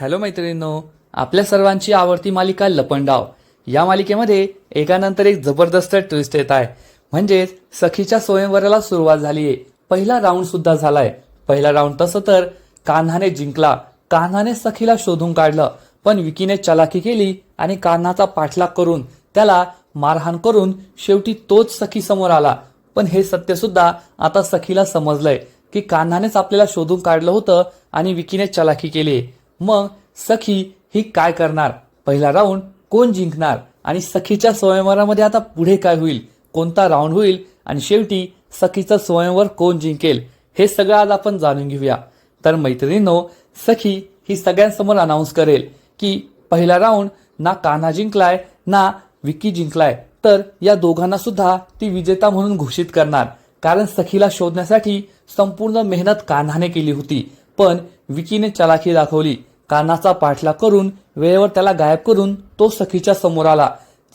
Hello मैत्रिणींनो आपल्या सर्वांची आवडती मालिका लपंडाव. या मालिकेमध्ये एकानंतर एक जबरदस्त ट्विस्ट येत आहे. म्हणजेच सखीच्या स्वयंवराला सुरुवात झालीये. पहिला राऊंड सुद्धा झालाय. पहिला राऊंड तसं तर कान्हाने जिंकला. कान्हाने सखीला शोधून काढलं. पण विकीने चलाखी केली आणि कान्हाचा पाठलाग करून त्याला मारहाण करून शेवटी तोच सखी समोर आला. पण हे सत्य सुद्धा आता सखीला समजलंय की कान्हानेच आपल्याला शोधून काढलं होतं आणि विकीने चलाखी केली मग सखी ही काय करणार? पहिला राऊंड कोण जिंकणार? आणि सखीच्या स्वयंवरामध्ये आता पुढे काय होईल? कोणता राऊंड होईल? आणि शेवटी सखीचं स्वयंवर कोण जिंकेल? हे सगळं आज आपण जाणून घेऊया. तर मैत्रिणींनो सखी ही सगळ्यांसमोर अनाऊन्स करेल की पहिला राऊंड ना कान्हा जिंकलाय ना विकी जिंकलाय. तर या दोघांना सुद्धा ती विजेता म्हणून घोषित करणार. कारण सखीला शोधण्यासाठी संपूर्ण मेहनत कान्हाने केली होती. पण विकीने चलाखी दाखवली. कानाचा पाठलाग करून वेळेवर त्याला गायब करून तो सखीच्या समोर आला.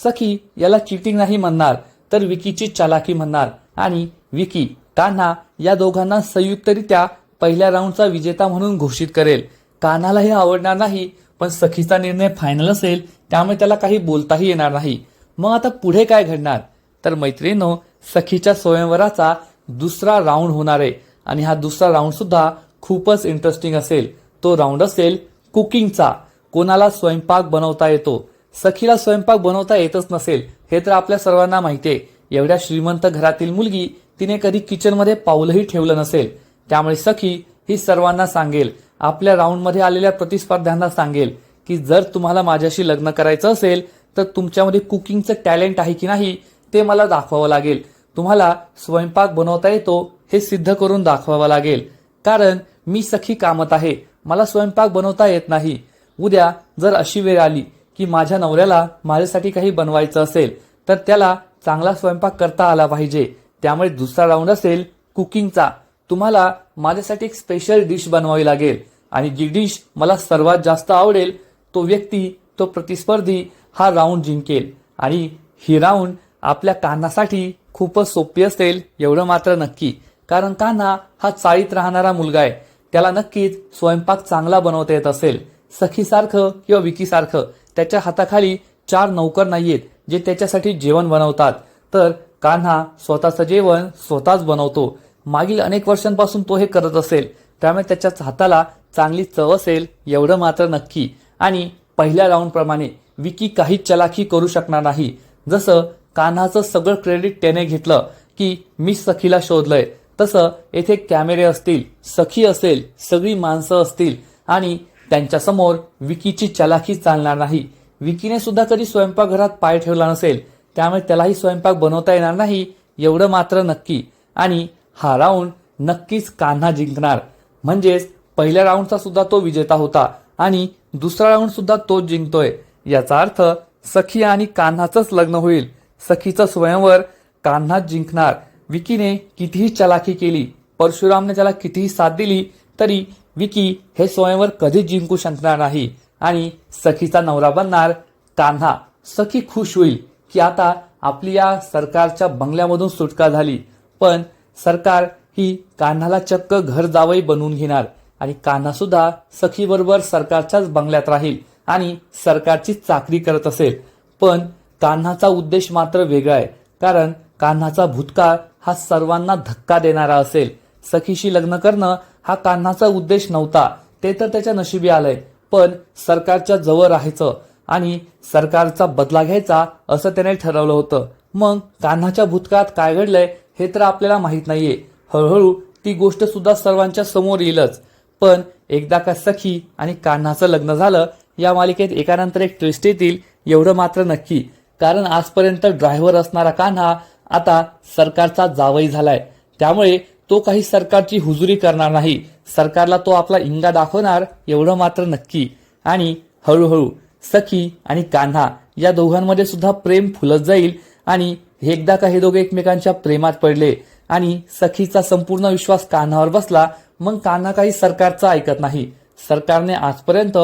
सखी याला चिटिंग नाही म्हणणार तर विकीची चालाकी म्हणणार. आणि विकी कान्हा या दोघांना संयुक्तरित्या पहिल्या राऊंडचा विजेता म्हणून घोषित करेल. कान्हाला हे आवडणार नाही पण सखीचा निर्णय फायनल असेल त्यामुळे त्याला काही बोलताही येणार नाही. मग आता पुढे काय घडणार? तर मैत्रिणीनो सखीच्या स्वयंवराचा दुसरा राऊंड होणार आहे. आणि हा दुसरा राऊंड सुद्धा खूपच इंटरेस्टिंग असेल. तो राऊंड असेल कुकिंगचा. कोणाला स्वयंपाक बनवता येतो? सखीला स्वयंपाक बनवता येतच नसेल हे तर आपल्या सर्वांना माहिती आहे एवढ्या श्रीमंत घरातील मुलगी तिने कधी किचनमध्ये पाऊलही ठेवलं नसेल. त्यामुळे सखी ही सर्वांना सांगेल आपल्या राऊंडमध्ये आलेल्या प्रतिस्पर्ध्यांना सांगेल की जर तुम्हाला माझ्याशी लग्न करायचं असेल तर तुमच्यामध्ये कुकिंगचं टॅलेंट आहे की नाही ते मला दाखवावं लागेल. तुम्हाला स्वयंपाक बनवता येतो हे सिद्ध करून दाखवावं लागेल. कारण मी सखी कामत आहे. मला स्वयंपाक बनवता येत नाही. उद्या जर अशी वेळ आली की माझ्या नवऱ्याला माझ्यासाठी काही बनवायचं असेल तर त्याला चांगला स्वयंपाक करता आला पाहिजे. त्यामुळे दुसरा राऊंड असेल कुकिंगचा. तुम्हाला माझ्यासाठी एक स्पेशल डिश बनवावी लागेल. आणि जी डिश मला सर्वात जास्त आवडेल तो व्यक्ती तो प्रतिस्पर्धी हा राऊंड जिंकेल. आणि ही राऊंड आपल्या कानासाठी खूपच सोपी असेल एवढं मात्र नक्की. कारण कान्हा हा चाळीत राहणारा मुलगा आहे. त्याला नक्कीच स्वयंपाक चांगला बनवता येत असेल. सखीसारखं किंवा विकीसारखं त्याच्या हाताखाली चार नौकर नाहीयेत जे त्याच्यासाठी जेवण बनवतात. तर कान्हा स्वतःचं जेवण स्वतःच बनवतो. मागील अनेक वर्षांपासून तो हे करत असेल. त्यामुळे त्याच्या हाताला चांगली चव असेल एवढं मात्र नक्की. आणि पहिल्या राऊंडप्रमाणे विकी काहीच चलाखी करू शकणार नाही. जसं कान्हाचं सगळं क्रेडिट त्याने घेतलं की मी सखीला शोधलंय. तसं येथे कॅमेरे असतील सखी असेल सगळी माणसं असतील आणि त्यांच्यासमोर विकीची चलाखी चालणार नाही. विकीने सुद्धा कधी स्वयंपाकघरात पाय ठेवला नसेल त्यामुळे त्यालाही स्वयंपाक बनवता येणार नाही एवढं मात्र नक्की. आणि हा राऊंड नक्कीच कान्हा जिंकणार. म्हणजेच पहिल्या राऊंडचा सुद्धा तो विजेता होता आणि दुसरा राऊंड सुद्धा तोच जिंकतोय. याचा अर्थ सखी आणि कान्हाचंच लग्न होईल. सखीचं स्वयंवर कान्हाच जिंकणार. विकीने कितीही चलाखी केली परशुरामने त्याला कितीही साथ दिली तरी विकी हे स्वयंवर कधीच जिंकू शकणार नाही. आणि सखीचा नवरा बनणार कान्हा सखी खुश होईल की आता आपली या सरकारच्या बंगल्यामधून सुटका झाली. पण सरकार ही कान्हाला चक्क घर जावई बनवून घेणार. आणि कान्हा सुद्धा सखीबरोबर सरकारच्याच बंगल्यात राहील आणि सरकारची चाकरी करत असेल. पण कान्हाचा उद्देश मात्र वेगळा आहे. कारण कान्हाचा भूतकाळ हा सर्वांना धक्का देणारा असेल. सखीशी लग्न करणं हा कान्हाचा उद्देश नव्हता. ते तर त्याच्या नशिबी आलंय. पण सरकारच्या जवळ राहायचं आणि सरकारचा बदला घ्यायचा असं त्याने ठरवलं होतं. मग कान्हाच्या भूतकाळात काय घडलंय हे तर आपल्याला माहीत नाहीये. हळूहळू ती गोष्ट सुद्धा सर्वांच्या समोर येईलच. पण एकदा का सखी आणि कान्हाचं लग्न झालं या मालिकेत एकानंतर एक ट्विस्ट येतील एवढं मात्र नक्की. कारण आजपर्यंत ड्रायव्हर असणारा कान्हा आता सरकारचा जावई झालाय. त्यामुळे तो काही सरकारची हुजुरी करणार नाही. सरकारला तो आपला इंगा दाखवणार एवढं मात्र नक्की. आणि हळूहळू सखी आणि कान्हा या दोघांमध्ये सुद्धा प्रेम फुलत जाईल आणि एकदा का हे दोघे एकमेकांच्या प्रेमात पडले आणि सखीचा संपूर्ण विश्वास कान्हावर बसला मग कान्हा काही सरकारचा ऐकत नाही. सरकारने आजपर्यंत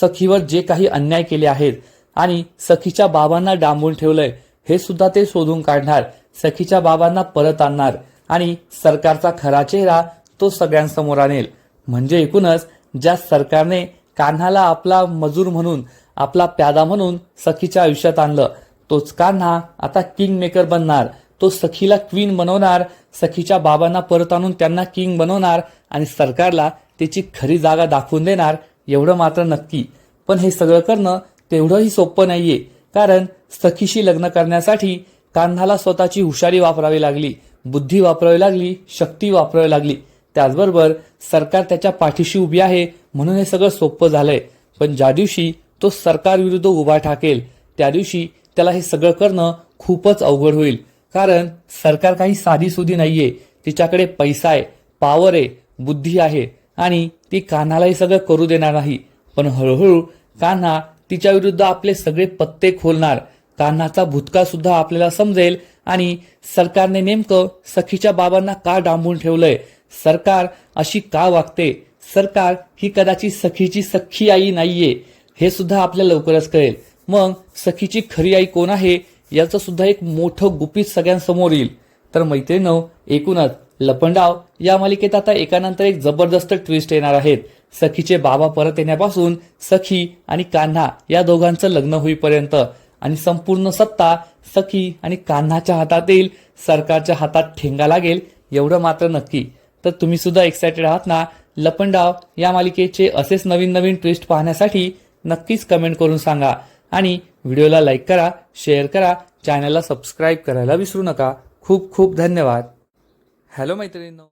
सखीवर जे काही अन्याय केले आहेत आणि सखीच्या बाबांना डांबून ठेवलंय हे सुद्धा ते शोधून काढणार. सखीच्या बाबांना परत आणणार आणि सरकारचा खरा चेहरा तो सगळ्यांसमोर आणेल. म्हणजे एकूणच ज्या सरकारने कान्हाला आपला मजूर म्हणून आपला प्यादा म्हणून सखीच्या आयुष्यात आणलं तोच कान्हा आता किंग मेकर बनणार. तो सखीला क्वीन बनवणार सखीच्या बाबांना परत आणून त्यांना किंग बनवणार आणि सरकारला त्याची खरी जागा दाखवून देणार एवढं मात्र नक्की. पण हे सगळं करणं तेवढंही सोपं नाहीये कारण सखीशी लग्न करण्यासाठी कान्हाला स्वतःची हुशारी वापरावी लागली बुद्धी वापरावी लागली शक्ती वापरावी लागली. त्याचबरोबर सरकार त्याच्या पाठीशी उभी आहे म्हणून हे सगळं सोपं झालंय. पण ज्या दिवशी तो सरकार विरुद्ध उभा ठाकेल त्या दिवशी त्याला हे सगळं करणं खूपच अवघड होईल. कारण सरकार काही साधी सुधी नाहीये. तिच्याकडे पैसा आहे पावर आहे बुद्धी आहे आणि ती कान्हाला हे सगळं करू देणार नाही. पण हळूहळू कान्हा तिच्या विरुद्ध आपले सगळे पत्ते खोलणार. कान्हाचा भूतकाळ सुद्धा आपल्याला समजेल आणि सरकारने नेमकं सखीच्या बाबांना का डांबून ठेवलंय? सरकार अशी का वागते? सरकार ही कदाचित सखीची सख्खी आई नाहीये हे सुद्धा आपल्याला लवकरच कळेल. मग सखीची खरी आई कोण आहे याचं सुद्धा एक मोठं गुपित सगळ्यांसमोर येईल. तर मैत्रिणी एकूणच लपंडाव या मालिकेत आता एकानंतर एक जबरदस्त ट्विस्ट येणार आहेत. सखीचे बाबा परत येण्यापासून सखी आणि कान्हा या दोघांचं लग्न होईपर्यंत आणि संपूर्ण सत्ता सखी आणि कान्हाच्या हातात येईल सरकारच्या हातात ठेंगा लागेल एवढं मात्र नक्की. तर तुम्ही सुद्धा एक्सायटेड आहात ना? लपंडाव या मालिकेचे असेच नवीन नवीन ट्विस्ट पाहण्यासाठी नक्कीच कमेंट करून सांगा. आणि व्हिडिओला लाईक करा शेअर करा चॅनलला सबस्क्राईब करायला विसरू नका. खूप खूप धन्यवाद. हॅलो मैत्रिणींनो.